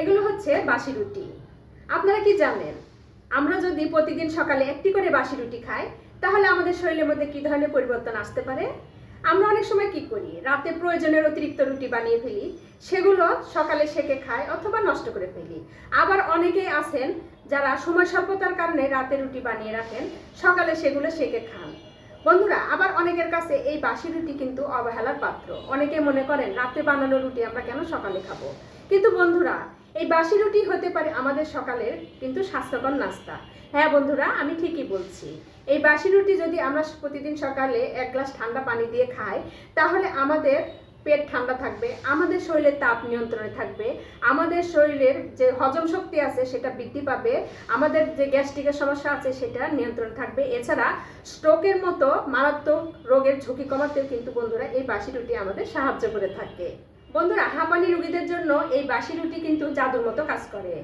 এগুলো হচ্ছে বাসি রুটি। আপনারা কি জানেন, আমরা যদি প্রতিদিন সকালে একটি করে বাসি রুটি খাই, তাহলে আমাদের শরীরের মধ্যে কি ধরনের পরিবর্তন আসতে পারে? আমরা অনেক সময় কি করি, রাতে প্রয়োজনের অতিরিক্ত রুটি বানিয়ে ফেলি, সেগুলো সকালে সেকে খায় অথবা নষ্ট করে ফেলি। আবার অনেকেই আছেন যারা সময় স্বল্পতার কারণে রাতে রুটি বানিয়ে রাখেন, সকালে সেগুলো সেকে খান। বন্ধুরা, আবার অনেকের কাছে এই বাসি রুটি কিন্তু অবহেলার পাত্র। অনেকে মনে করেন, রাতে বানানো রুটি আমরা কেন সকালে খাব? কিন্তু বন্ধুরা এই বাসি রুটি হতে পারে আমাদের সকালের কিন্তু স্বাস্থ্যকর নাস্তা। হ্যাঁ বন্ধুরা, আমি ঠিকই বলছি। এই বাসি রুটি যদি আমরা প্রতিদিন সকালে এক গ্লাস ঠান্ডা পানি দিয়ে খাই, তাহলে আমাদের পেট ঠান্ডা থাকবে, আমাদের শরীরের তাপ নিয়ন্ত্রণে থাকবে, আমাদের শরীরের যে হজম শক্তি আছে সেটা বৃদ্ধি পাবে, আমাদের যে গ্যাস্ট্রিকের সমস্যা আছে সেটা নিয়ন্ত্রণ থাকবে। এছাড়া স্ট্রোকের মতো মারাত্মক রোগের ঝুঁকি কমাতেও কিন্তু বন্ধুরা এই বাসি রুটি আমাদের সাহায্য করে থাকে। বন্ধুরা, হাঁপানি রুগীদের জন্য এই বাসি রুটি কিন্তু জাদুর মতো কাজ করে।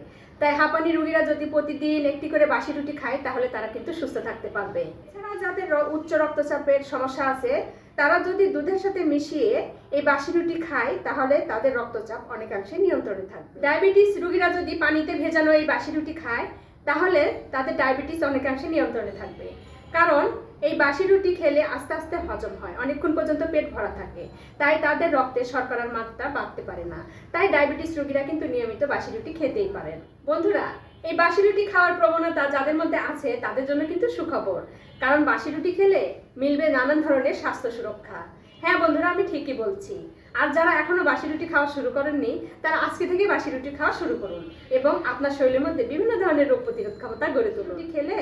তাই হাঁপানি রুগীরা যদি প্রতিদিন একটি করে বাসি রুটি খায়, তাহলে তারা কিন্তু সুস্থ থাকতে পারবে। এছাড়া যাদের উচ্চ রক্তচাপের সমস্যা আছে, তারা যদি দুধের সাথে মিশিয়ে এই বাসি রুটি খায়, তাহলে তাদের রক্তচাপ অনেকাংশে নিয়ন্ত্রণে থাকবে। ডায়াবেটিস রুগীরা যদি পানিতে ভেজানো এই বাসি রুটি খায়, তাহলে তাদের ডায়াবেটিস অনেকাংশে নিয়ন্ত্রণে থাকবে। কারণ এই বাসি রুটি খেলে আস্তে আস্তে হজম হয়, অনেকক্ষণ পর্যন্ত পেট ভরা থাকে। তাই তাদের রক্তে শর্করার মাত্রা বাড়তে পারে না। তাই ডায়াবেটিস রোগীরা কিন্তু নিয়মিত বাসি রুটি খেতেই পারেন। বন্ধুরা, এই বাসি রুটি খাওয়ার প্রবণতা যাদের মধ্যে আছে, তাদের জন্য কিন্তু সুখবর। কারণ বাসি রুটি খেলে মিলবে নানান ধরনের স্বাস্থ্য সুরক্ষা। হ্যাঁ বন্ধুরা, আমি ঠিকই বলছি। আর যারা এখনও বাসি রুটি খাওয়া শুরু করেননি, তারা আজকে থেকে বাসি রুটি খাওয়া শুরু করুন এবং আপনার শরীরের মধ্যে বিভিন্ন ধরনের রোগ প্রতিরোধ ক্ষমতা গড়ে তুলুন। খেলে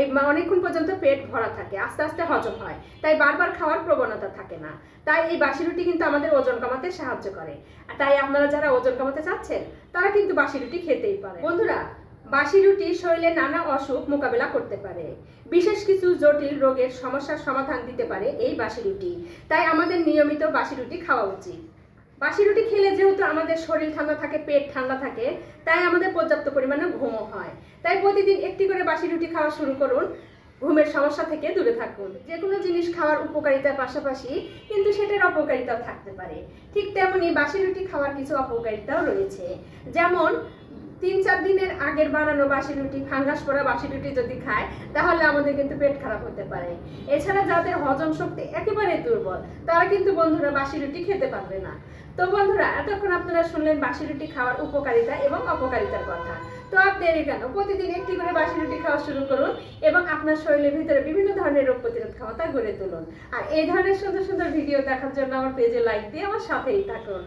এই অনেকক্ষণ পর্যন্ত পেট ভরা থাকে, আস্তে আস্তে হজম হয়। তাই বারবার খাওয়ার প্রবণতা থাকে না তাই এই বাসি রুটি কিন্তু আমাদের ওজন কমাতে সাহায্য করে। তাই আপনারা যারা ওজন কমাতে চাচ্ছেন, তারা কিন্তু বাসি রুটি খেতেই পারে। বন্ধুরা, বাসি রুটি শরীরে নানা অসুখ মোকাবেলা করতে পারে। বিশেষ কিছু জটিল রোগের সমস্যার সমাধান দিতে পারে এই বাসি রুটি। তাই আমাদের নিয়মিত বাসি রুটি খাওয়া উচিত। বাসি রুটি খেলে যেহেতু আমাদের শরীর ঠান্ডা থাকে, পেট ঠান্ডা থাকে, তাই আমাদের পর্যাপ্ত পরিমাণে ঘুমও হয়। তাই প্রতিদিন একটি করে বাসি রুটি খাওয়া শুরু করুন। ঘুমের সমস্যা থেকে দূরে থাকুন। যে কোনো জিনিস খাওয়ার উপকারিতার পাশাপাশি কিন্তু সেটার অপকারিতাও থাকতে পারে। ঠিক তেমনি বাসি রুটি খাওয়ার কিছু অপকারিতাও রয়েছে। যেমন তিন চার দিনের আগের বানানো বাসি রুটি, ফাঙ্গাস করা বাসি রুটি যদি খায়, তাহলে আমাদের কিন্তু পেট খারাপ হতে পারে। এছাড়া যাদের হজম শক্তি একেবারে দুর্বল, তারা কিন্তু বন্ধুরা বাসি রুটি খেতে পারবে না। তো বন্ধুরা, এতক্ষণ আপনারা শুনলেন বাসি রুটি খাওয়ার উপকারিতা এবং অপকারিতার কথা। তো দেরি কেন? প্রতিদিন একটি করে বাসি রুটি খাওয়া শুরু করুন এবং আপনার শরীরের ভিতরে বিভিন্ন ধরনের রোগ প্রতিরোধ ক্ষমতা গড়ে তুলুন। আর এই ধরনের সুন্দর সুন্দর ভিডিও দেখার জন্য আমার পেজে লাইক দিয়ে আমার সাথেই থাকুন।